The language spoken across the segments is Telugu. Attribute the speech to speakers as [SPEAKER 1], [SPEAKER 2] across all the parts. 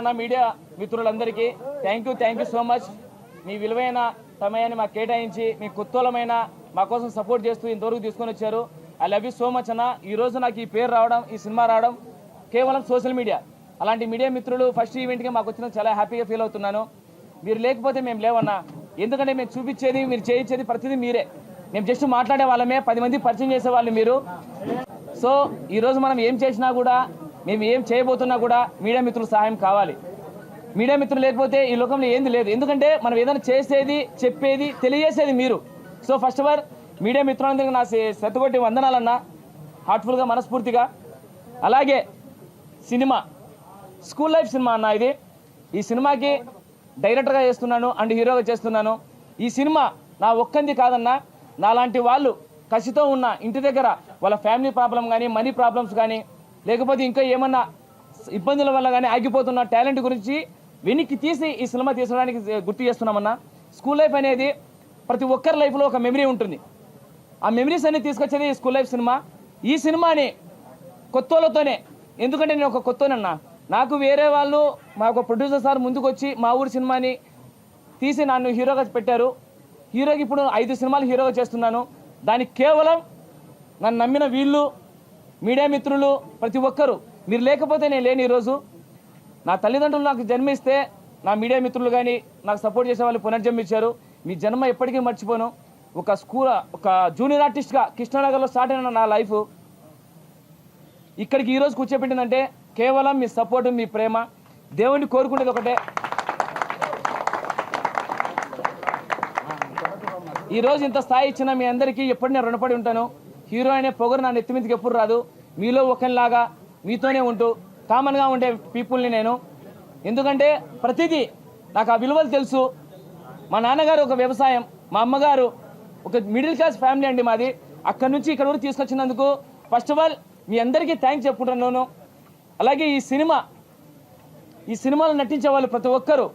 [SPEAKER 1] ఉన్న మీడియా మిత్రులందరికీ thank you thank you so much మీ విలువైన సమయాన్ని మాకు కేటాయించి మీ కుత్తూలమైన మా కోసం సపోర్ట్ చేస్తూ ఇంతవరకు తీసుకొని వచ్చారు. I love you so much అన్న. ఈ రోజు నాకు ఈ పేరు రావడం ఈ సినిమా రావడం కేవలం సోషల్ మీడియా అలాంటి మీడియా మిత్రులు ఫస్ట్ ఈవెంట్కి మాకు వచ్చిన చాలా హ్యాపీగా ఫీల్ అవుతున్నాను. మీరు లేకపోతే మేము లేవన్నా. ఎందుకంటే మేము చూపించేది మీరు చేయించేది ప్రతిదీ మీరే. మేము జస్ట్ మాట్లాడే వాళ్ళమే. పది మంది పరిచయం చేసే వాళ్ళు మీరు సో ఈరోజు మనం ఏం చేసినా కూడా మేము ఏం చేయబోతున్నా కూడా మీడియా మిత్రుల సహాయం కావాలి. మీడియా మిత్రులు లేకపోతే ఈ లోకంలో ఏంది లేదు. ఎందుకంటే మనం ఏదైనా చేసేది చెప్పేది తెలియజేసేది మీరు. So first of all media మిత్రులందరికీ నా శతకొట్టి వందనాలన్నా. హార్ట్ఫుల్గా మనస్ఫూర్తిగా. అలాగే సినిమా. స్కూల్ లైఫ్ సినిమా అన్న ఇది. ఈ సినిమాకి డైరెక్టర్గా చేస్తున్నాను అండ్ హీరోగా చేస్తున్నాను. ఈ సినిమా నా ఒక్కంది కాదన్నా. నాలాంటి వాళ్ళు కసితో ఉన్న ఇంటి దగ్గర వాళ్ళ ఫ్యామిలీ ప్రాబ్లం కానీ మనీ ప్రాబ్లమ్స్ కానీ లేకపోతే ఇంకా ఏమన్నా ఇబ్బందుల వల్ల కానీ ఆగిపోతున్న టాలెంట్ గురించి వెనక్కి తీసి ఈ సినిమా తీసుకోవడానికి గుర్తు చేస్తున్నామన్నా. స్కూల్ లైఫ్ అనేది ప్రతి ఒక్కరి లైఫ్లో ఒక మెమరీ ఉంటుంది. ఆ మెమరీస్ అన్ని తీసుకొచ్చేది ఈ స్కూల్ లైఫ్ సినిమా. ఈ సినిమాని కొత్తోళ్ళతోనే ఎందుకంటే నేను ఒక కొత్తోనన్నా నాకు వేరే వాళ్ళు మా ఒక ప్రొడ్యూసర్ సార్ ముందుకు వచ్చి మా ఊరి సినిమాని తీసి నన్ను హీరోగా పెట్టారు. హీరోకి ఇప్పుడు ఐదు సినిమాలు హీరోగా చేస్తున్నాను. దానికి కేవలం నన్ను నమ్మిన వీళ్ళు మీడియా మిత్రులు ప్రతి ఒక్కరూ మీరు లేకపోతే నేను లేని ఈరోజు. నా తల్లిదండ్రులు నాకు జన్మిస్తే నా మీడియా మిత్రులు కానీ నాకు సపోర్ట్ చేసే వాళ్ళు పునర్జన్మించారు. మీ జన్మ ఎప్పటికీ మర్చిపోను. ఒక స్కూల్ ఒక జూనియర్ ఆర్టిస్ట్గా కృష్ణానగర్లో స్టార్ట్ అయిన నా లైఫ్. ఇక్కడికి ఈరోజు కూర్చోబెట్టిందంటే కేవలం మీ సపోర్ట్ మీ ప్రేమ. దేవుణ్ణి కోరుకునేది ఒకటే. ఈరోజు ఇంత స్థాయి ఇచ్చిన మీ అందరికీ ఎప్పుడు నేను రుణపడి ఉంటాను. హీరో అనే పొగరు నా నెత్తి మీదకి ఎప్పుడు రాదు. మీలో ఒకరిలాగా మీతోనే ఉంటూ కామన్గా ఉండే పీపుల్ని నేను. ఎందుకంటే ప్రతిదీ నాకు ఆ విలువలు తెలుసు. మా నాన్నగారు ఒక వ్యవసాయం మా అమ్మగారు ఒక మిడిల్ క్లాస్ ఫ్యామిలీ అండి మాది. అక్కడి నుంచి ఇక్కడ వరకు తీసుకొచ్చినందుకు ఫస్ట్ ఆఫ్ ఆల్ మీ అందరికీ థ్యాంక్స్ చెప్పుకుంటున్నాను. అలాగే ఈ సినిమా ఈ సినిమాలో నటించే వాళ్ళు ప్రతి ఒక్కరూ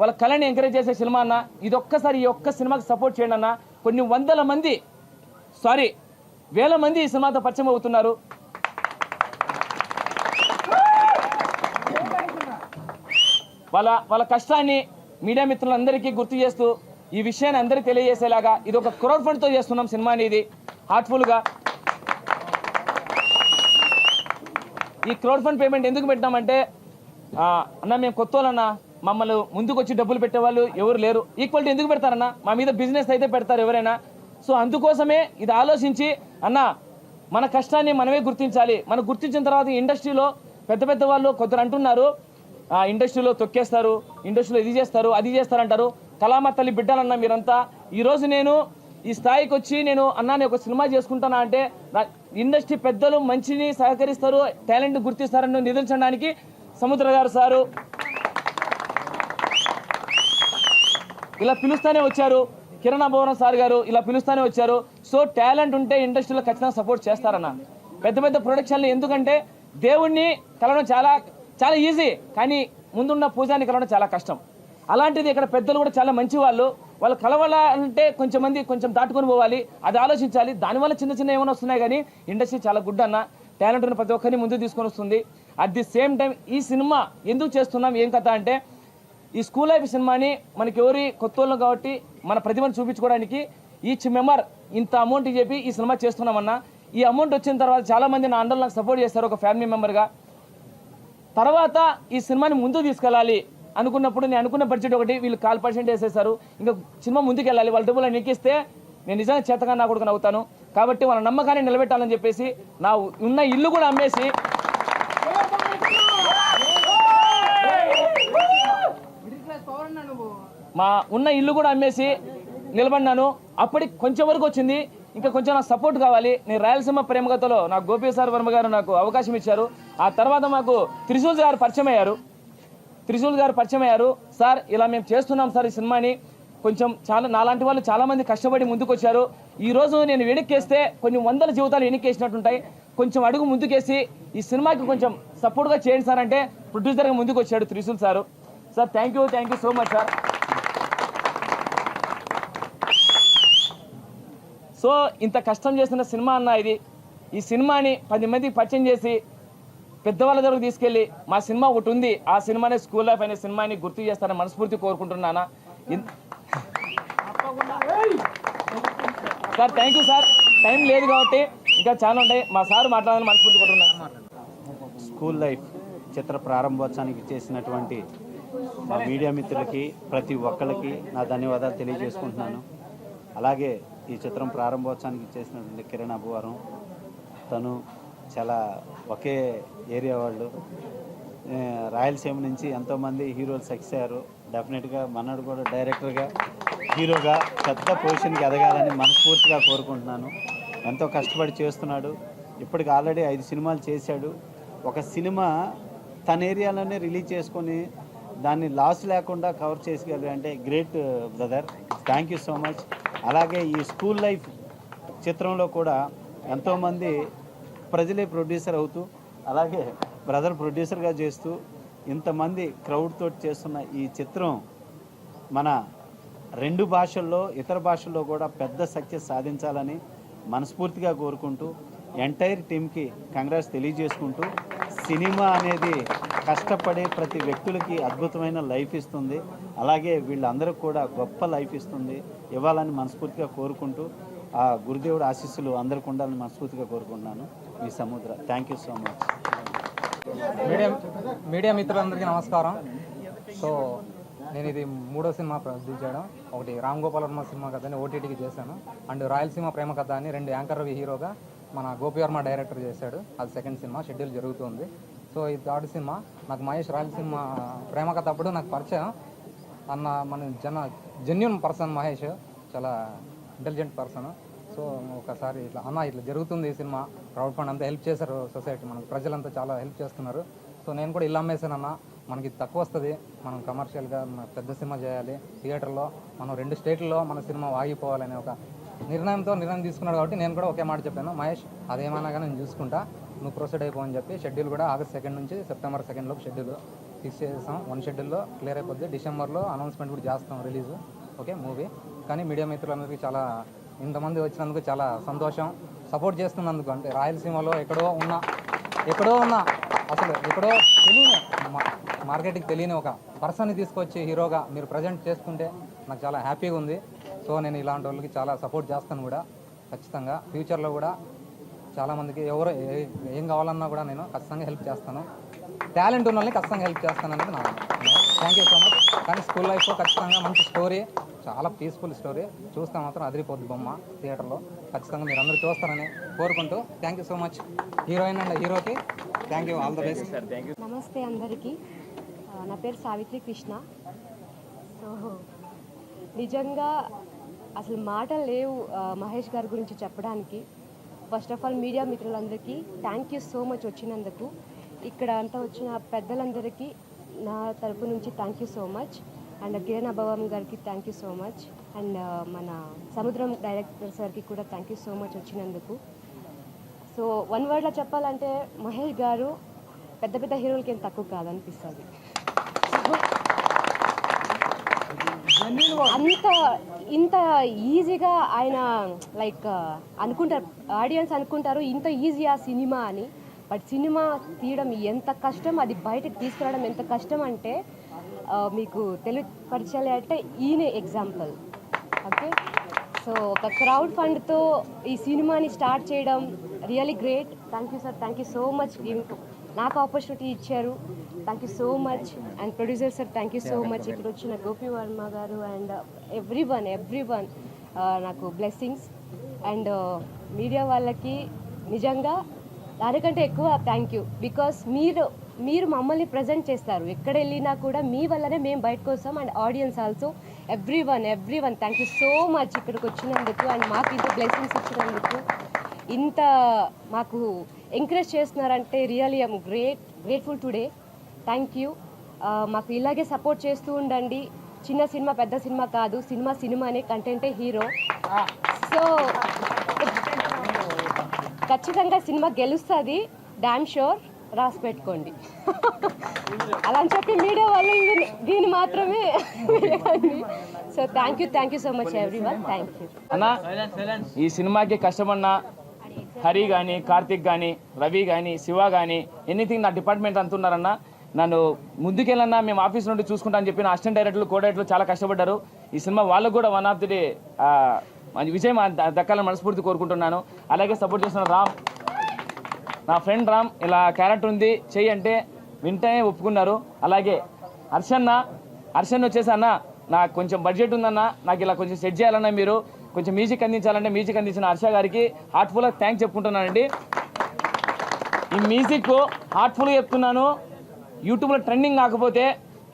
[SPEAKER 1] వాళ్ళ కళని ఎంకరేజ్ చేసే సినిమా అన్న. ఇది ఒక్కసారి ఈ ఒక్క సినిమాకి సపోర్ట్ చేయండి అన్న. కొన్ని వందల మంది సారీ వేల మంది ఈ సినిమాతో పరిచయం అవుతున్నారు. వాళ్ళ వాళ్ళ కష్టాన్ని మీడియా మిత్రులందరికీ గుర్తు చేస్తూ ఈ విషయాన్ని అందరికీ తెలియజేసేలాగా ఇది ఒక క్రౌడ్ ఫండ్తో చేస్తున్నాం సినిమాని ఇది హార్ట్ఫుల్గా. ఈ క్రౌడ్ ఫండ్ పేమెంట్ ఎందుకు పెట్టామంటే అన్న మేము కొత్త వాళ్ళన్నా మమ్మల్ని ముందుకు వచ్చి డబ్బులు పెట్టేవాళ్ళు ఎవరు లేరు. ఈక్వాలిటీ ఎందుకు పెడతారన్నా? మా మీద బిజినెస్ అయితే పెడతారు ఎవరైనా. సో అందుకోసమే ఇది ఆలోచించి అన్న మన కష్టాన్ని మనమే గుర్తించాలి. మనం గుర్తించిన తర్వాత ఇండస్ట్రీలో పెద్ద పెద్ద వాళ్ళు కొందరు అంటున్నారు ఆ ఇండస్ట్రీలో తొక్కేస్తారు ఇండస్ట్రీలో ఇది చేస్తారు అది చేస్తారంటారు కళామ తల్లి బిడ్డలన్న మీరంతా ఈరోజు నేను ఈ స్థాయికి వచ్చి నేను అన్నాని ఒక సినిమా చేసుకుంటానా అంటే నా ఇండస్ట్రీ పెద్దలు మంచిని సహకరిస్తారు టాలెంట్ గుర్తిస్తారని నిరూపించడానికి సముద్ర గారు సారు. ఇలా పిలుస్తూనే వచ్చారు. కిరణ్ భవనం సార్ గారు ఇలా పిలుస్తూనే వచ్చారు. సో టాలెంట్ ఉంటే ఇండస్ట్రీలో ఖచ్చితంగా సపోర్ట్ చేస్తారన్న. పెద్ద పెద్ద ప్రొడక్షన్లు ఎందుకంటే దేవుణ్ణి కలవడం చాలా చాలా ఈజీ కానీ ముందున్న పూజాన్ని కలవడం చాలా కష్టం. అలాంటిది ఇక్కడ పెద్దలు కూడా చాలా మంచి వాళ్ళు వాళ్ళు కలవాలంటే కొంచెం మంది కొంచెం దాటుకొని పోవాలి. అది ఆలోచించాలి. దానివల్ల చిన్న చిన్న ఏమైనా వస్తున్నాయి కానీ ఇండస్ట్రీ చాలా గుడ్ అన్న. టాలెంట్ ఉన్న ప్రతి ఒక్కరిని ముందుకు తీసుకొని వస్తుంది. అట్ ది సేమ్ టైం ఈ సినిమా ఎందుకు చేస్తున్నాం ఏం కథ అంటే ఈ స్కూల్ లైఫ్ సినిమాని మనకి ఎవరి కొత్త కాబట్టి మన ప్రతిభను చూపించుకోవడానికి ఈచ్ మెంబర్ ఇంత అమౌంట్ చెప్పి ఈ సినిమా చేస్తున్నామన్నా. ఈ అమౌంట్ వచ్చిన తర్వాత చాలామంది నా అండర్ నాకు సపోర్ట్ చేస్తారు ఒక ఫ్యామిలీ మెంబర్గా తర్వాత ఈ సినిమాని ముందుకు తీసుకెళ్ళాలి అనుకున్నప్పుడు నేను అనుకున్న బడ్జెట్ ఒకటి వీళ్ళు కాల్ పర్సెంట్ వేసేసారు ఇంకా సినిమా ముందుకు వెళ్ళాలి వాళ్ళ డబ్బులు ఎక్కిస్తే నేను నిజంగా చేతగా నా కొడుకుని అవుతాను. కాబట్టి వాళ్ళ నమ్మకాన్ని నిలబెట్టాలని చెప్పేసి నా ఉన్న ఇల్లు కూడా అమ్మేసి మా ఉన్న ఇల్లు కూడా అమ్మేసి నిలబడినాను. అప్పటికి కొంచెం వరకు వచ్చింది. ఇంకా కొంచెం నాకు సపోర్ట్ కావాలి. నేను రాయలసీమ ప్రేమగతలో నాకు గోపి సార్ వర్మ గారు నాకు అవకాశం ఇచ్చారు. ఆ తర్వాత మాకు త్రిశూల్ గారు పరిచయం అయ్యారు. త్రిశూల్ గారు పరిచయం అయ్యారు. సార్ ఇలా మేము చేస్తున్నాం సార్ ఈ సినిమాని. కొంచెం చాలా నాలాంటి వాళ్ళు చాలామంది కష్టపడి ముందుకొచ్చారు. ఈరోజు ఈ రోజు నేను వెనక్కేస్తే కొన్ని వందల జీవితాలు వెనక్కేసినట్టుంటాయి. కొంచెం అడుగు ముందుకేసి ఈ సినిమాకి కొంచెం సపోర్ట్గా చేయండి సార్ అంటే ప్రొడ్యూసర్గా ముందుకు వచ్చాడు Trishul sir. Sir thank you thank you so much sir so ఇంత కష్టం చేసిన సినిమా అన్న ఇది. ఈ సినిమాని పది మందికి పరిచయం చేసి పెద్దవాళ్ళ దగ్గరకు తీసుకెళ్ళి మా సినిమా ఒకటి ఉంది ఆ సినిమానే స్కూల్ లైఫ్ అనే సినిమాని గుర్తు చేస్తారని మనస్ఫూర్తి కోరుకుంటున్నానా sir thank you sir. Time లేదు కాబట్టి ఇంకా చాలా ఉంటాయి. మా సార్ మాట్లాడాలని మనస్ఫూర్తి కోరుకుంటున్నాను
[SPEAKER 2] స్కూల్ లైఫ్ చిత్ర ప్రారంభోత్సవానికి చేసినటువంటి మా మీడియా మిత్రులకి ప్రతి ఒక్కరికి నా ధన్యవాదాలు తెలియజేసుకుంటున్నాను. అలాగే ఈ చిత్రం ప్రారంభోత్సవానికి చేసినటువంటి కిరణ్ అబ్బువారం. తను చాలా ఒకే ఏరియా వాళ్ళు. రాయలసీమ నుంచి ఎంతోమంది హీరోలు సక్సెస్ అయ్యారు. డెఫినెట్గా మనడు కూడా డైరెక్టర్గా హీరోగా పెద్ద పొజిషన్కి ఎదగాలని మనస్ఫూర్తిగా కోరుకుంటున్నాను. ఎంతో కష్టపడి చేస్తున్నాడు. ఇప్పటికి ఆల్రెడీ ఐదు సినిమాలు చేశాడు. ఒక సినిమా తన ఏరియాలోనే రిలీజ్ చేసుకొని దాన్ని లాస్ లేకుండా కవర్ చేసుకోగలి అంటే great brother. Thank you so much. అలాగే ఈ స్కూల్ లైఫ్ చిత్రంలో కూడా ఎంతోమంది ప్రజలే ప్రొడ్యూసర్ అవుతూ అలాగే బ్రదర్ ప్రొడ్యూసర్గా చేస్తూ ఇంతమంది క్రౌడ్ తోటి చేస్తున్న ఈ చిత్రం మన రెండు భాషల్లో ఇతర భాషల్లో కూడా పెద్ద సక్సెస్ సాధించాలని మనస్ఫూర్తిగా కోరుకుంటూ ఎంటైర్ టీంకి కంగ్రాట్స్ తెలియజేసుకుంటూ సినిమా అనేది కష్టపడే ప్రతి వ్యక్తులకి అద్భుతమైన లైఫ్ ఇస్తుంది. అలాగే వీళ్ళందరికీ కూడా గొప్ప లైఫ్ ఇస్తుంది. ఇవ్వాలని మనస్ఫూర్తిగా కోరుకుంటూ ఆ గురుదేవుడు ఆశీస్సులు అందరికి ఉండాలని మనస్ఫూర్తిగా కోరుకుంటున్నాను. మీ Samudra thank you so much
[SPEAKER 3] media media మిత్రులందరికీ నమస్కారం. సో నేను ఇది మూడో సినిమా ప్రొడ్యూస్ చేయడం. ఒకటి రామ్ గోపాల్ వర్మ సినిమా కథ అని ఓటీటీకి చేశాను. అండ్ రాయలసీమ ప్రేమ కథ అని రెండు యాంకర్ రవి హీరోగా మన గోపి వర్మ డైరెక్టర్ చేశాడు. అది సెకండ్ సినిమా షెడ్యూల్ జరుగుతుంది. సో ఈ థర్డ్ సినిమా. నాకు మహేష్ రాయలసీమ ప్రేమ కథ అప్పుడు నాకు పరిచయం. అన్న మన జన జెన్యున్ పర్సన్ మహేష్ చాలా ఇంటెలిజెంట్ పర్సన్ సో ఒకసారి ఇట్లా అన్న ఇట్లా జరుగుతుంది ఈ సినిమా. క్రౌడ్ ఫండ్ అంతా హెల్ప్ చేశారు సొసైటీ మనకు. ప్రజలంతా చాలా హెల్ప్ చేస్తున్నారు. సో నేను కూడా ఇల్లు అమ్మేసానన్న మనకి తక్కువ వస్తుంది. మనం కమర్షియల్గా మన పెద్ద సినిమా చేయాలి. థియేటర్లో మనం రెండు స్టేట్లలో మన సినిమా ఆగిపోవాలనే ఒక నిర్ణయంతో నిర్ణయం తీసుకున్నాడు కాబట్టి నేను కూడా ఒకే మాట చెప్పాను. మహేష్ అదేమైనా కానీ నేను చూసుకుంటా. నువ్వు ప్రొసీడ్ అయిపోని చెప్పి షెడ్యూల్ కూడా ఆగస్ట్ సెకండ్ నుంచి సెప్టెంబర్ సెకండ్లోకి షెడ్యూల్ ఫిక్స్ చేస్తాం వన్ షెడ్యూల్లో క్లియర్ అయిపోద్ది. డిసెంబర్లో అనౌన్స్మెంట్ కూడా చేస్తాం రిలీజ్ ఓకే మూవీ కానీ మీడియా మిత్రులందరికీ చాలా ఇంతమంది వచ్చినందుకు చాలా సంతోషం. సపోర్ట్ చేస్తున్నందుకు అంటే రాయలసీమలో ఎక్కడో ఉన్న ఎక్కడో ఉన్న అసలు ఎక్కడో తెలియని మార్కెట్కి తెలియని ఒక పర్సన్ని తీసుకొచ్చి హీరోగా మీరు ప్రజెంట్ చేసుకుంటే నాకు చాలా హ్యాపీగా ఉంది. సో నేను ఇలాంటి వాళ్ళకి చాలా సపోర్ట్ చేస్తాను కూడా. ఖచ్చితంగా. ఫ్యూచర్లో కూడా చాలామందికి ఎవరు ఏం కావాలన్నా కూడా నేను ఖచ్చితంగా హెల్ప్ చేస్తాను. టాలెంట్ ఉన్న వాళ్ళని ఖచ్చితంగా హెల్ప్ చేస్తాను అనేది నా థ్యాంక్ యూ సో మచ్ కానీ స్కూల్ లైఫ్లో ఖచ్చితంగా మంచి స్టోరీ చాలా పీస్ఫుల్ స్టోరీ చూస్తే మాత్రం అదిరిపోద్ది బొమ్మ థియేటర్లో. ఖచ్చితంగా మీరు అందరూ చూస్తారని కోరుకుంటూ thank you so much heroine and హీరోకి thank you all the best
[SPEAKER 4] నమస్తే అందరికీ. నా పేరు సావిత్రి కృష్ణ. సో నిజంగా అసలు మాటలు లేవు మహేష్ గారి గురించి చెప్పడానికి. ఫస్ట్ ఆఫ్ ఆల్ మీడియా మిత్రులందరికీ థ్యాంక్ యూ సో మచ్ వచ్చినందుకు. ఇక్కడ అంతా వచ్చిన పెద్దలందరికీ నా తరపు నుంచి thank you so much and Kiran అభవం గారికి thank you so much and మన సముద్రం డైరెక్టర్ సార్కి కూడా థ్యాంక్ యూ సో మచ్ వచ్చినందుకు. సో వన్ వర్డ్లో చెప్పాలంటే మహేష్ గారు పెద్ద పెద్ద హీరోలకి ఏం తక్కువ కాదనిపిస్తుంది. అంత ఇంత ఈజీగా ఆయన లైక్ అనుకుంటారు ఆడియన్స్ అనుకుంటారు ఇంత ఈజీ ఆ సినిమా అని. బట్ సినిమా తీయడం ఎంత కష్టం అది బయటకు తీసుకురావడం ఎంత కష్టం అంటే మీకు తెలియపరచాలి అంటే ఈయనే ఎగ్జాంపుల్ ఓకే సో ఒక క్రౌడ్ ఫండ్తో ఈ సినిమాని స్టార్ట్ చేయడం really great thank you sir thank you so much నాకు ఆపర్చునిటీ ఇచ్చారు. Thank you so much and producer sir thank you so much ఇక్కడ వచ్చిన గోపి వర్మ గారు and everyone everyone నాకు బ్లెస్సింగ్స్ అండ్ మీడియా వాళ్ళకి నిజంగా దానికంటే ఎక్కువ థ్యాంక్ యూ బికాస్ మీరు మీరు మమ్మల్ని ప్రజెంట్ చేస్తారు. ఎక్కడ వెళ్ళినా కూడా మీ వల్లనే మేము బయటకు వస్తాం. And audience also everyone everyone thank you so much ఇక్కడికి వచ్చినందుకు. అండ్ మాకు ఇంత బ్లెస్సింగ్స్ ఇచ్చినందుకు. ఇంత మాకు ఎంకరేజ్ చేస్తున్నారంటే really I'm great grateful today thank you మాకు ఇలాగే సపోర్ట్ చేస్తూ ఉండండి. చిన్న సినిమా పెద్ద సినిమా కాదు. సినిమా సినిమానే కంటెంటే హీరో సో ఖచ్చితంగా సినిమా గెలుస్తుంది డామ్ షోర్ రాసి పెట్టుకోండి. అలా అని చెప్పి మీడియా వాళ్ళు దీన్ని మాత్రమే so thank you thank you so much everyone thank you
[SPEAKER 1] అన్నా ఈ సినిమాకి కష్టమన్నా హరి కానీ కార్తిక్ కానీ రవి కానీ శివ కానీ ఎనీథింగ్ నా డిపార్ట్మెంట్ అంటున్నారన్నా నన్ను ముందుకెళ్ళన్నా మేము ఆఫీస్ నుండి చూసుకుంటా అని చెప్పి నా అసిస్టెంట్ డైరెక్టర్లు కో డైరెక్టర్లు చాలా కష్టపడ్డారు. ఈ సినిమా వాళ్ళకు కూడా వన్ ఆఫ్ ది డే మంచి విజయం దక్కాలని మనస్ఫూర్తి కోరుకుంటున్నాను. అలాగే సపోర్ట్ చేసిన రామ్. నా ఫ్రెండ్ రామ్ ఇలా క్యారెక్టర్ ఉంది. చెయ్యి అంటే వింటనే ఒప్పుకున్నారు. అలాగే హర్షన్న హర్షన్న వచ్చేసి అన్న నాకు కొంచెం బడ్జెట్ ఉందన్న నాకు ఇలా కొంచెం సెట్ చేయాలన్న మీరు కొంచెం మ్యూజిక్ అందించాలంటే మ్యూజిక్ అందించిన హర్ష గారికి హార్ట్ఫుల్గా థ్యాంక్స్ చెప్పుకుంటున్నానండి. ఈ మ్యూజిక్ హార్ట్ఫుల్గా చెప్తున్నాను. యూట్యూబ్లో ట్రెండింగ్ కాకపోతే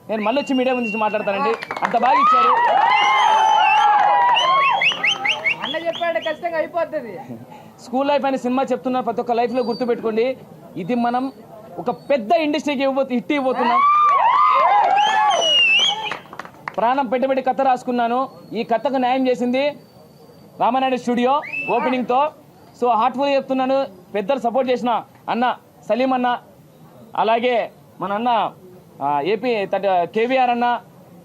[SPEAKER 1] నేను మళ్ళీ వచ్చి మీడియా గురించి మాట్లాడతానండి. అంత బాగా ఇచ్చారు
[SPEAKER 5] అన్న చెప్పాడు ఖచ్చితంగా అయిపోతుంది
[SPEAKER 1] స్కూల్ లైఫ్ అనే సినిమా చెప్తున్నారు ప్రతి ఒక్క లైఫ్లో గుర్తుపెట్టుకోండి. ఇది మనం ఒక పెద్ద ఇండస్ట్రీకి ఇవ్వబోతు హిట్ ఇవ్వబోతున్నాం. ప్రాణం పెట్టబెట్టి కథ రాసుకున్నాను. ఈ కథకు న్యాయం చేసింది రామానాయుడు స్టూడియో ఓపెనింగ్తో. సో హార్ట్ఫుల్గా చెప్తున్నాను. పెద్దలు సపోర్ట్ చేసిన అన్న సలీం అన్న అలాగే మన అన్న ఏపీ కేవీఆర్ అన్న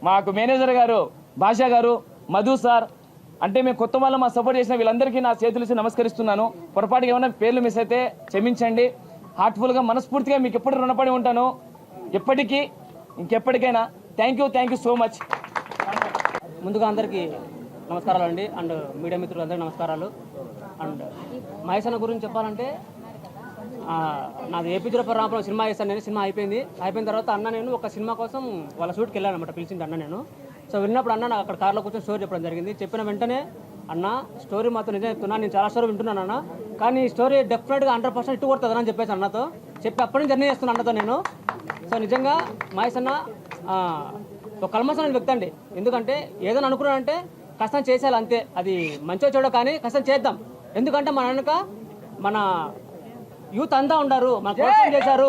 [SPEAKER 1] మాకు మేనేజర్ గారు భాషా గారు మధు సార్ అంటే మేము కొత్త వాళ్ళు మా సపోర్ట్ చేసిన వీళ్ళందరికీ నా చేతులు నమస్కరిస్తున్నాను. పొరపాటుగా ఏమైనా పేర్లు మిస్ అయితే క్షమించండి. హార్ట్ఫుల్గా మనస్ఫూర్తిగా మీకు ఎప్పుడు రుణపడి ఉంటాను. ఎప్పటికీ ఇంకెప్పటికైనా. Thank you thank you so much
[SPEAKER 6] ముందుగా అందరికీ నమస్కారాలు అండి. అండ్ మీడియా మిత్రులందరికీ నమస్కారాలు. అండ్ మహేష్ అన్న గురించి చెప్పాలంటే నాది ఏపీ జీరో రామపురం సినిమా వేసాను నేను సినిమా అయిపోయింది. అయిపోయిన తర్వాత అన్న నేను ఒక సినిమా కోసం వాళ్ళ షూట్కి వెళ్ళాను అనమాట పిలిచింది అన్న నేను. సో విన్నప్పుడు అన్న నాకు అక్కడ కార్లో కూర్చొని స్టోరీ చెప్పడం జరిగింది. చెప్పిన వెంటనే అన్న స్టోరీ మాత్రం నిజం చెప్తున్నా నేను చాలా స్టోరీ వింటున్నాను అన్న. కానీ ఈ స్టోరీ డెఫినెట్గా హండ్రెడ్ పర్సెంట్ ఇటు కొడుతుంది అని చెప్పేసి అన్నతో చెప్పి అప్పటి నుంచి జర్నీ చేస్తున్నాను అన్నతో నేను. సో నిజంగా మహేష్ అన్న ఒక కల్మసమైన వ్యక్తి అండి. ఎందుకంటే ఏదైనా అనుకున్నానంటే కష్టం చేసేయాలి అంతే. అది మంచిగా చూడ కానీ కష్టం చేద్దాం. ఎందుకంటే మన వెనుక మన యూత్ అంతా ఉండారు మన ప్రోత్సాహం చేశారు.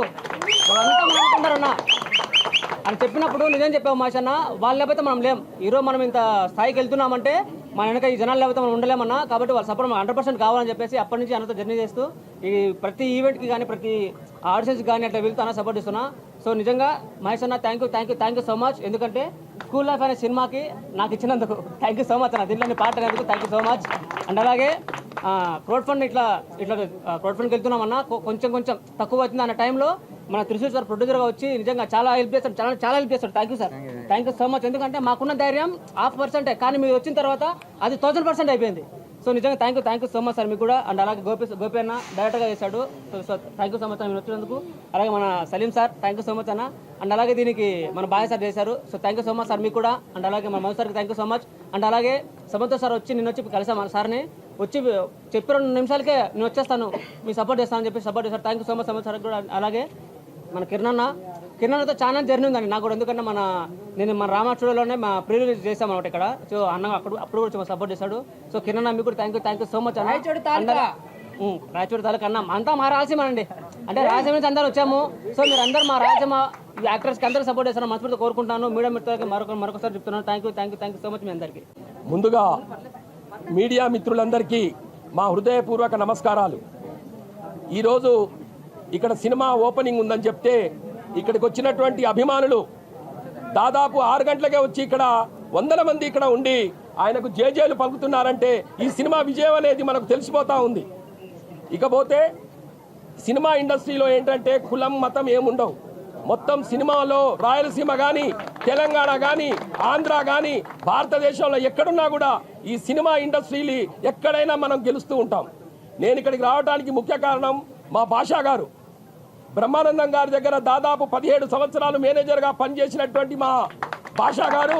[SPEAKER 6] వాళ్ళంతా అనుకుంటారన్న అని చెప్పినప్పుడు నిజం చెప్పావు మాషన్న. వాళ్ళు లేకపోతే మనం లేం. ఈరోజు మనం ఇంత స్థాయికి వెళ్తున్నామంటే మన వెనక ఈ జనాలు లేకపోతే మనం ఉండలేమన్నా. కాబట్టి వాళ్ళ సపోర్ట్ హండ్రెడ్ పర్సెంట్ కావాలని చెప్పేసి అప్పటి నుంచి అన్నతో జర్నీ చేస్తూ ఈ ప్రతి ఈవెంట్కి కానీ ప్రతి ఆడిషన్స్కి కానీ అట్లా వెళ్తూ అన్న సపోర్ట్ ఇస్తున్నా. సో నిజంగా మహేష్ అన్న thank you thank you thank you so much ఎందుకంటే స్కూల్ లైఫ్ అనే సినిమాకి నాకు ఇచ్చినందుకు థ్యాంక్ యూ సో మచ్ అన్న. దీంట్లో పాట అనేందుకు thank you so much and అలాగే క్రౌడ్ ఫండ్ ఇట్లా ఇట్లా క్రౌడ్ ఫండ్కి వెళ్తున్నామన్నా. కొంచెం కొంచెం తక్కువ వచ్చింది అన్న టైంలో మన త్రిశూర్ సార్ ప్రొడ్యూసర్గా వచ్చి నిజంగా చాలా హెల్ప్ చేస్తాడు చాలా చాలా హెల్ప్ చేస్తాడు. Thank you sir thank you so much ఎందుకంటే మాకున్న ధైర్యం హాఫ్ పర్సెంటే కానీ మీరు వచ్చిన తర్వాత అది థౌసండ్ పర్సెంట్ అయిపోయింది. సో నిజంగా thank you thank you so much sir మీకు కూడా. అండ్ అలాగే గోపి గోపి అన్న డైరెక్ట్గా చేశాడు. So so thank you so much మీరు వచ్చినందుకు. అలాగే మన Salim sir thank you so much అన్న. అండ్ అలాగే దీనికి మన బాయ్ సార్ చేశారు. So thank you so much sir మీకు కూడా. అండ్ అలాగే మన మధు సార్కి thank you so much and అలాగే సమంతో సార్ వచ్చి నిన్న వచ్చి కలిసాం మన సార్ని వచ్చి చెప్పి రెండు నిమిషాలకే నేను వచ్చేస్తాను. మీ సపోర్ట్ చేస్తానని చెప్పి సపోర్ట్ చేశారు. Thank you so much Samanth sir కూడా. అలాగే మన కిరణ్ అన్న కిరణ్ అన్నతో చాలా జర్నీ ఉందండి. నాకు కూడా ఎందుకంటే మన నేను మన రామాచుడలోనే మా ప్రీ రిలీజ్ చేసాం అనమాట ఇక్కడ. సో అన్న అక్కడ అప్పుడు కూడా సపోర్ట్ చేశాడు. సో కిరణ్ అన్న మీకు కూడా thank you thank you so much అన్న. రాయచూడి తాలూకా. అన్న. అంతా మా రాయలసీమ అండి అంటే రాయలసీమ నుంచి అందరూ వచ్చాము. సో మీరు అందరూ మా రాయలసీమ యాక్టర్స్కి అందరూ సపోర్ట్ చేస్తాను మనస్ఫూర్తి కోరుకుంటాను మీడియా మిత్రులకి మరొక మరొకసారి చెప్తున్నాను. Thank you thank you thank you so much మీ అందరికీ.
[SPEAKER 7] ముందుగా మీడియా మిత్రులందరికీ మా హృదయపూర్వక నమస్కారాలు. ఈరోజు ఇక్కడ సినిమా ఓపెనింగ్ ఉందని చెప్తే ఇక్కడికి వచ్చినటువంటి అభిమానులు దాదాపు ఆరు గంటలకే వచ్చి ఇక్కడ వందల మంది ఇక్కడ ఉండి ఆయనకు జేజేలు పలుకుతున్నారంటే ఈ సినిమా విజయం అనేది మనకు తెలిసిపోతా ఉంది. ఇకపోతే సినిమా ఇండస్ట్రీలో ఏంటంటే కులం మతం ఏముండవు. మొత్తం సినిమాలో రాయలసీమ కానీ తెలంగాణ కానీ ఆంధ్ర కానీ భారతదేశంలో ఎక్కడున్నా కూడా ఈ సినిమా ఇండస్ట్రీలు ఎక్కడైనా మనం గెలుస్తూ ఉంటాం. నేను ఇక్కడికి రావడానికి ముఖ్య కారణం మా భాషా గారు. బ్రహ్మానందం గారి దగ్గర దాదాపు పదిహేడు సంవత్సరాలు మేనేజర్గా పనిచేసినటువంటి మా భాషా గారు.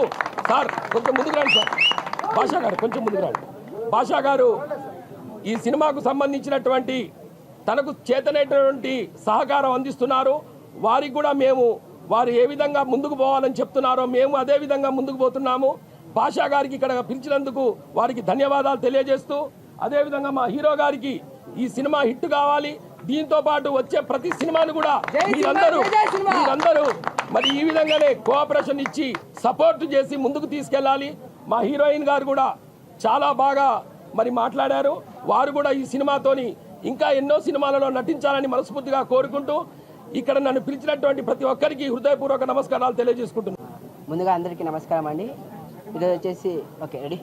[SPEAKER 7] సార్ కొంచెం ముందుకు రండి సార్. భాషా గారు కొంచెం ముందుకు రండి. భాషా గారు ఈ సినిమాకు సంబంధించినటువంటి తనకు చేతనైనటువంటి సహకారం అందిస్తున్నారు. వారికి కూడా మేము వారు ఏ విధంగా ముందుకు పోవాలని చెప్తున్నారో మేము అదే విధంగా ముందుకు పోతున్నాము. భాషా గారికి ఇక్కడ పిలిచినందుకు వారికి ధన్యవాదాలు తెలియజేస్తూ అదేవిధంగా మా హీరో గారికి ఈ సినిమా హిట్ కావాలి. దీంతో పాటు వచ్చే ప్రతి సినిమాను కూడా మీరందరూ మీరందరూ మరి ఈ విధంగానే కోఆపరేషన్ ఇచ్చి సపోర్ట్ చేసి ముందుకు తీసుకెళ్ళాలి. మా హీరోయిన్ గారు కూడా చాలా బాగా మరి మాట్లాడారు. వారు కూడా ఈ సినిమాతోని ఇంకా ఎన్నో సినిమాలలో నటించాలని మనస్ఫూర్తిగా కోరుకుంటూ ఇక్కడ నన్ను పిలిచినటువంటి ప్రతి ఒక్కరికి హృదయపూర్వక నమస్కారాలు తెలియజేసుకుంటున్నాను.
[SPEAKER 8] ముందుగా అందరికీ నమస్కారం అండి. ఈరోజు వచ్చేసి ఓకే రెడీ.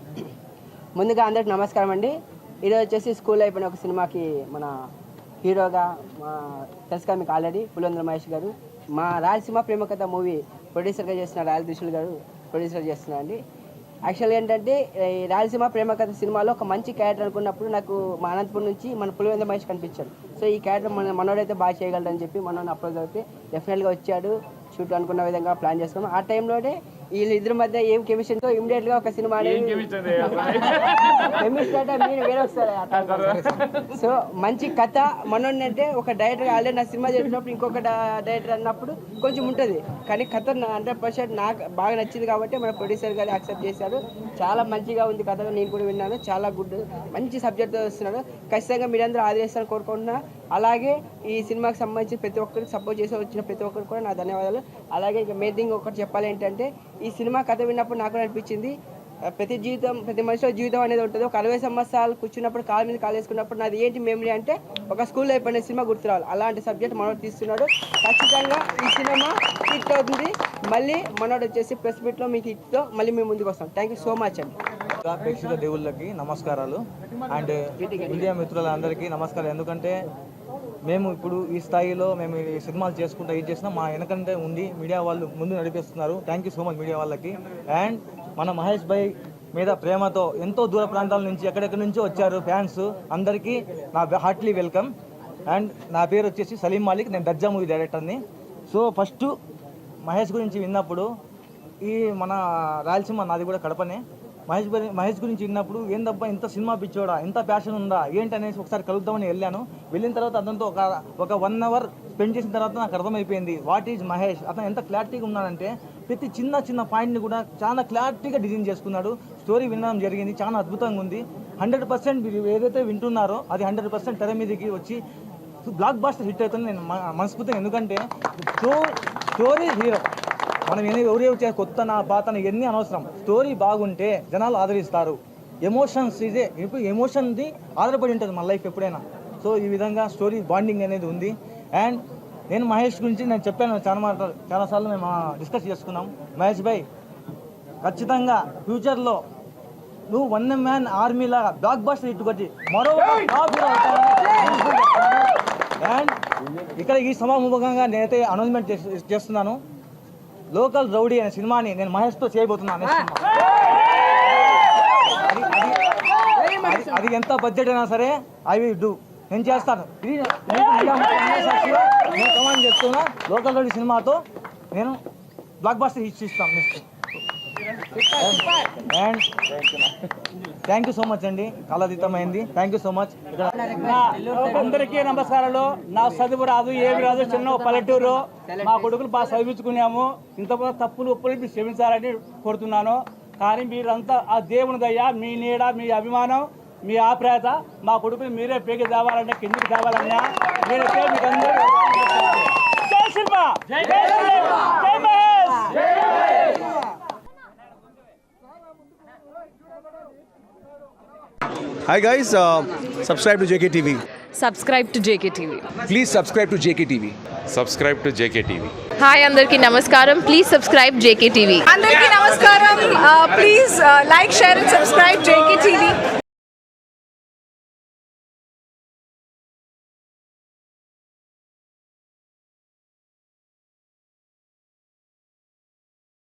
[SPEAKER 8] ముందుగా అందరికీ నమస్కారం అండి. ఈరోజు వచ్చేసి స్కూల్ అయిపోయిన ఒక సినిమాకి మన హీరోగా మా తెలుసు కదా మీకు ఆల్రెడీ పులేంద్ర మహేష్ గారు. మా రాయలసీమ ప్రేమ కథ మూవీ ప్రొడ్యూసర్గా చేస్తున్న రాయల దిశులు గారు ప్రొడ్యూసర్ చేస్తున్నారు అండి యాక్చువల్గా ఏంటంటే ఈ రాయలసీమ ప్రేమ కథ సినిమాలో ఒక మంచి క్యారెక్టర్ అనుకున్నప్పుడు నాకు మా అనంతపురం నుంచి మన పులివేంద్ర మహేష్ కనిపించాడు సో ఈ క్యారెక్టర్ మన మనోడైతే బాగా చేయగలడని చెప్పి మనోని అప్రోచ్ అయితే డెఫినెట్గా వచ్చాడు. షూట్ అనుకున్న విధంగా ప్లాన్ చేసుకున్నాం. ఆ టైంలోనే వీళ్ళిద్దరి మధ్య ఏం కెమిస్ట్రీతో ఇమీడియట్గా ఒక సినిమా కెమిస్ట్రీ అంటే మీరు వేరే వస్తారు సో మంచి కథ మనోడిని అంటే ఒక డైరెక్టర్ ఆల్రెడీ నా సినిమా చేసినప్పుడు ఇంకొక డైరెక్టర్ అన్నప్పుడు కొంచెం ఉంటుంది. కానీ కథ హండ్రెడ్ పర్సెంట్ నాకు బాగా నచ్చింది కాబట్టి మన ప్రొడ్యూసర్ గారు యాక్సెప్ట్ చేశారు. చాలా మంచిగా ఉంది కథ నేను కూడా విన్నాను. చాలా గుడ్ మంచి సబ్జెక్ట్ వస్తున్నాడు. ఖచ్చితంగా మీరందరూ ఆదరిస్తారని కోరుకుంటున్నా. అలాగే ఈ సినిమాకి సంబంధించి ప్రతి ఒక్కరికి సపోర్ట్ చేసి వచ్చిన ప్రతి ఒక్కరికి కూడా నా ధన్యవాదాలు. అలాగే ఇంకా మెయిన్ థింగ్ ఒకటి చెప్పాలి ఏంటంటే ఈ సినిమా కథ విన్నప్పుడు నాకు అనిపించింది. ప్రతి జీవితం ప్రతి మనిషిలో జీవితం అనేది ఉంటుంది. ఒక అరవై సంవత్సరాలు కూర్చున్నప్పుడు కాలు మీద కాలు వేసుకున్నప్పుడు నాది ఏంటి మెమరీ అంటే ఒక స్కూల్లో అయిపోయిన సినిమా గుర్తురావాలి అలాంటి సబ్జెక్ట్ మనోడు తీస్తున్నాడు. ఖచ్చితంగా ఈ సినిమా హిట్ అవుతుంది. మళ్ళీ మనోడు వచ్చేసి ప్రెస్ మీట్లో మీకు హిట్తో మళ్ళీ మేము ముందుకు వస్తాం. థ్యాంక్ యూ సో మచ్ అండి.
[SPEAKER 9] ప్రేక్షక దేవుళ్ళకి నమస్కారాలు. అండ్ మీడియా మిత్రులందరికీ నమస్కారం ఎందుకంటే మేము ఇప్పుడు ఈ స్థాయిలో మేము ఈ సినిమాలు చేసుకుంటా ఇది చేసినా మా వెనకంటే ఉండి మీడియా వాళ్ళు ముందు నడిపిస్తున్నారు. Thank you so much media వాళ్ళకి. అండ్ మన మహేష్ భాయ్ మీద ప్రేమతో ఎంతో దూర ప్రాంతాల నుంచి ఎక్కడెక్కడి నుంచో వచ్చారు ఫ్యాన్స్. అందరికీ నా హార్ట్లీ వెల్కమ్. అండ్ నా పేరు వచ్చేసి సలీం మాలిక్. నేను దర్జా మూవీ డైరెక్టర్ని. సో ఫస్ట్ మహేష్ గురించి విన్నప్పుడు ఈ మన రాయలసీమ నాది కూడా కడపనే. మహేష్ మహేష్ గురించి విన్నప్పుడు ఏందబ్బా ఇంత సినిమా పిచ్చోడా ఎంత ప్యాషన్ ఉందా ఏంటి అనేసి ఒకసారి కలుద్దామని వెళ్ళాను. వెళ్ళిన తర్వాత అతనితో ఒక ఒక వన్ అవర్ స్పెండ్ చేసిన తర్వాత నాకు అర్థమైపోయింది వాట్ ఈజ్ మహేష్? అతను ఎంత క్లారిటీగా ఉన్నాడంటే ప్రతి చిన్న చిన్న పాయింట్ని కూడా చాలా క్లారిటీగా డిజైన్ చేసుకున్నాడు. స్టోరీ వినడం జరిగింది చాలా అద్భుతంగా ఉంది. హండ్రెడ్ పర్సెంట్ ఏదైతే వింటున్నారో అది హండ్రెడ్ పర్సెంట్ తెర మీదకి వచ్చి బ్లాక్ బాస్టర్ హిట్ అవుతుంది నేను మనస్ఫూర్తిగా ఎందుకంటే స్టోరీ హీరో మనం ఎన్ని ఎవరు కొత్త నా పాత ఎన్ని అనవసరం. స్టోరీ బాగుంటే జనాలు ఆదరిస్తారు. ఎమోషన్స్ ఇదే ఇప్పుడు ఎమోషన్ది ఆధారపడి ఉంటుంది మన లైఫ్ ఎప్పుడైనా. సో ఈ విధంగా స్టోరీ బాండింగ్ అనేది ఉంది. అండ్ నేను మహేష్ గురించి నేను చెప్పాను చాలా మాటలు చాలాసార్లు మేము డిస్కస్ చేసుకున్నాం. మహేష్ భాయ్ ఖచ్చితంగా ఫ్యూచర్లో నువ్వు వన్ మ్యాన్ ఆర్మీ లాగా బ్లాక్ బస్టర్ హిట్ కొట్టి మరో అండ్ ఇక్కడ ఈ సమాముఖంగా నేనైతే అనౌన్స్మెంట్ చేస్తున్నాను. లోకల్ రౌడీ అనే సినిమాని నేను మహేష్తో చేయబోతున్నాను. అది- ఎంత బడ్జెట్ అయినా సరే ఐ విల్ డూ నేను చేస్తాను. ఇది నేను కమాండ్ చెప్తున్నా లోకల్ రౌడీ సినిమాతో నేను బ్లాక్ బాస్టర్ హిట్ ఇస్తాను next and thank you so much అండి. కళాతీతమైంది థ్యాంక్ యూ సో మచ్
[SPEAKER 1] అందరికీ నమస్కారాలు. నా చదువు రాదు ఏమి రాదు. చిన్న పల్లెటూరు. మా కొడుకులు బాగా చదివించుకున్నాము. ఇంత తప్పులు ఉప్పులు మీరు క్షమించాలని కోరుతున్నాను. కానీ మీరంతా ఆ దేవుని దయ మీ నీడ మీ అభిమానం మీ ఆప్యాయత మా కొడుకులు మీరే పేకి తేవాలన్నా కిందికి తేవాలన్నా. మీరైతే మీకు అందరూ జై జై Mahesh
[SPEAKER 10] Hi guys, uh, subscribe to JKTV.
[SPEAKER 11] subscribe to JKTV.
[SPEAKER 10] Please subscribe to JKTV.
[SPEAKER 12] subscribe to JKTV.
[SPEAKER 11] Hi అందరికీ నమస్కారం ప్లీజ్ సబ్స్క్రైబ్ జేకే టీవీ
[SPEAKER 5] అందరికీ నమస్కారం please like share and subscribe JK